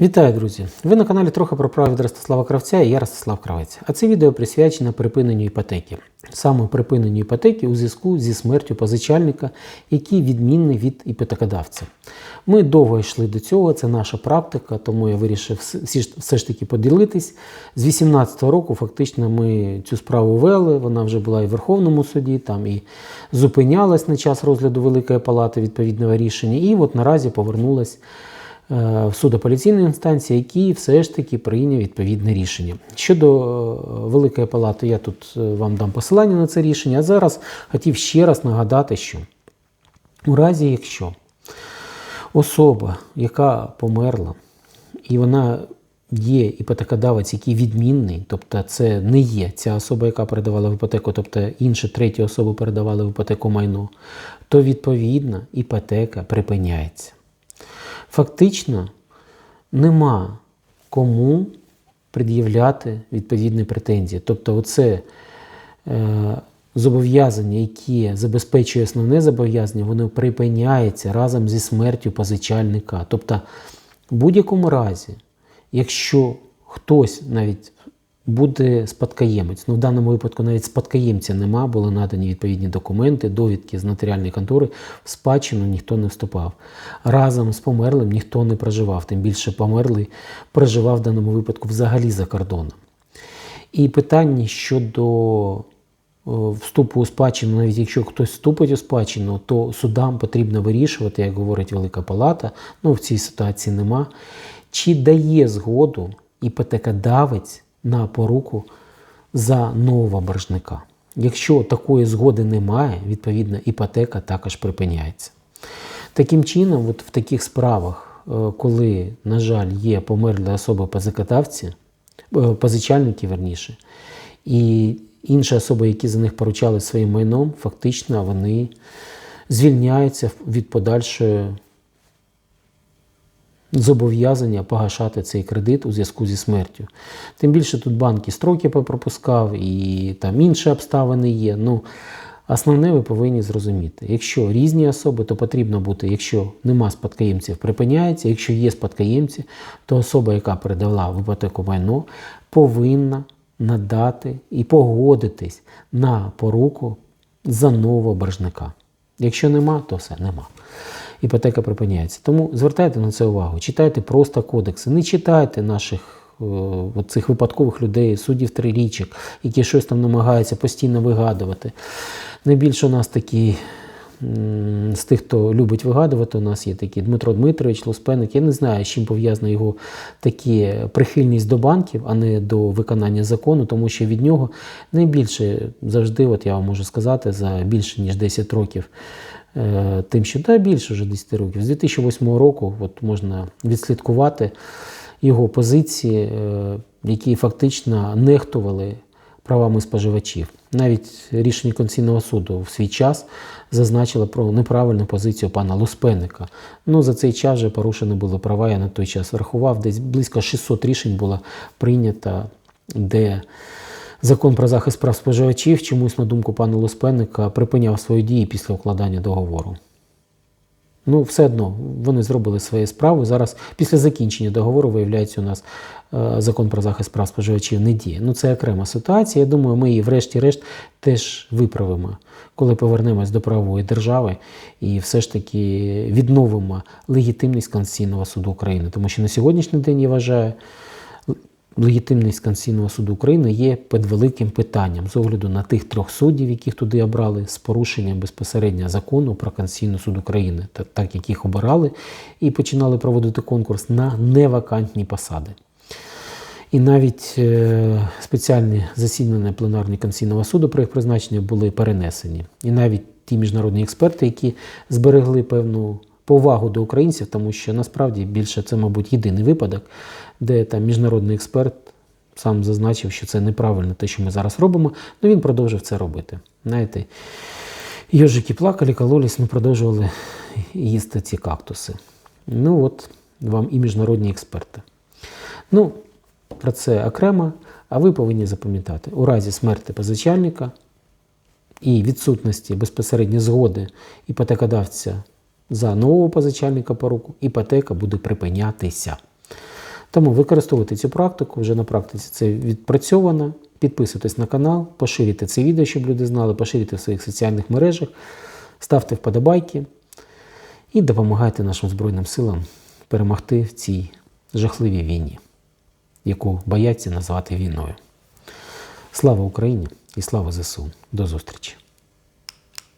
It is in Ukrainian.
Вітаю, друзі! Ви на каналі трохи про право від Ростислава Кравця і я Ростислав Кравець. А це відео присвячено припиненню іпотеки. Саме припиненню іпотеки у зв'язку зі смертю позичальника, який відмінний від іпотекодавця. Ми довго йшли до цього, це наша практика, тому я вирішив все ж таки поділитись. З 18-го року фактично ми цю справу вели, вона вже була і в Верховному суді, там і зупинялась на час розгляду Великої палати відповідного рішення, і от наразі повернулась в суд інстанції, який все ж таки прийняв відповідне рішення. Щодо е, Великої палати, я тут е, вам дам посилання на це рішення, а зараз хотів ще раз нагадати, що у разі, якщо особа, яка померла, і вона є іпотекодавець, який відмінний, тобто це не є ця особа, яка передавала в іпотеку, тобто інші треті особи передавали в іпотеку майно, то відповідно іпотека припиняється. Фактично нема кому пред'являти відповідні претензії. Тобто, оце е, зобов'язання, яке забезпечує основне зобов'язання, воно припиняється разом зі смертю позичальника. Тобто, в будь-якому разі, якщо хтось навіть буде спадкоємець, ну в даному випадку навіть спадкоємця нема, були надані відповідні документи, довідки з нотаріальної контори, в спадщину ніхто не вступав. Разом з померлим ніхто не проживав, тим більше померлий проживав в даному випадку взагалі за кордоном. І питання щодо вступу у спадщину, навіть якщо хтось вступить у спадщину, то судам потрібно вирішувати, як говорить Велика Палата, ну в цій ситуації нема, чи дає згоду іпотекодавець на поруку за нового боржника. Якщо такої згоди немає, відповідно іпотека також припиняється. Таким чином, от в таких справах, е, коли, на жаль, є померлі особи позикодавці, е, позичальники, верніше, і інші особи, які за них поручали своїм майном, фактично вони звільняються від подальшої зобов'язання погашати цей кредит у зв'язку зі смертю. Тим більше тут банк і строки попропускав, і там інші обставини є. Ну, основне ви повинні зрозуміти. Якщо різні особи, то потрібно бути, якщо нема спадкоємців, припиняється. Якщо є спадкоємці, то особа, яка передала в іпотеку майно, повинна надати і погодитись на поруку за нового боржника. Якщо нема, то все нема. Іпотека припиняється. Тому звертайте на це увагу. Читайте просто кодекси. Не читайте наших е, цих випадкових людей, суддів трирічок, які щось там намагаються постійно вигадувати. Найбільше у нас такі. З тих, хто любить вигадувати, у нас є такі Дмитро Дмитрович, Луспеник. Я не знаю, з чим пов'язана його такі прихильність до банків, а не до виконання закону, тому що від нього найбільше завжди, от я вам можу сказати, за більше ніж 10 років тим, що та більше вже 10 років. З 2008 року от можна відслідкувати його позиції, е, які фактично нехтували правами споживачів. Навіть рішення Конституційного суду в свій час зазначило про неправильну позицію пана Луспеника. Ну, за цей час вже порушені були права, я на той час врахував, десь близько 600 рішень було прийнято, де Закон про захист прав споживачів чомусь, на думку пана Луспенника, припиняв свої дії після укладання договору. Ну, все одно вони зробили свої справи. Зараз, після закінчення договору, виявляється, у нас е, закон про захист прав споживачів не діє. Ну, це окрема ситуація. Я думаю, ми її, врешті-решт, теж виправимо, коли повернемось до правової держави і все ж таки відновимо легітимність Конституційного суду України. Тому що на сьогоднішній день я вважаю, легітимність Конституційного суду України є під великим питанням з огляду на тих трьох суддів, яких туди обрали, з порушенням безпосередньо закону про Конституційний суд України, так, як їх обирали, і починали проводити конкурс на невакантні посади. І навіть е, спеціальні засідання пленарні Конституційного суду про їх призначення були перенесені. І навіть ті міжнародні експерти, які зберегли певну повагу до українців, тому що насправді більше це, мабуть, єдиний випадок, де там міжнародний експерт сам зазначив, що це неправильно те, що ми зараз робимо, ну він продовжив це робити. Знаєте, йожики плакали, кололись, ми продовжували їсти ці кактуси. Ну от вам і міжнародні експерти. Ну, про це окремо, а ви повинні запам'ятати, у разі смерті позичальника і відсутності безпосередньо згоди іпотекодавця за нового позичальника по руку, іпотека буде припинятися. Тому використовуйте цю практику, вже на практиці це відпрацьовано. Підписуйтесь на канал, поширюйте це відео, щоб люди знали, поширюйте в своїх соціальних мережах, ставте вподобайки і допомагайте нашим Збройним силам перемогти в цій жахливій війні, яку бояться назвати війною. Слава Україні і слава ЗСУ. До зустрічі!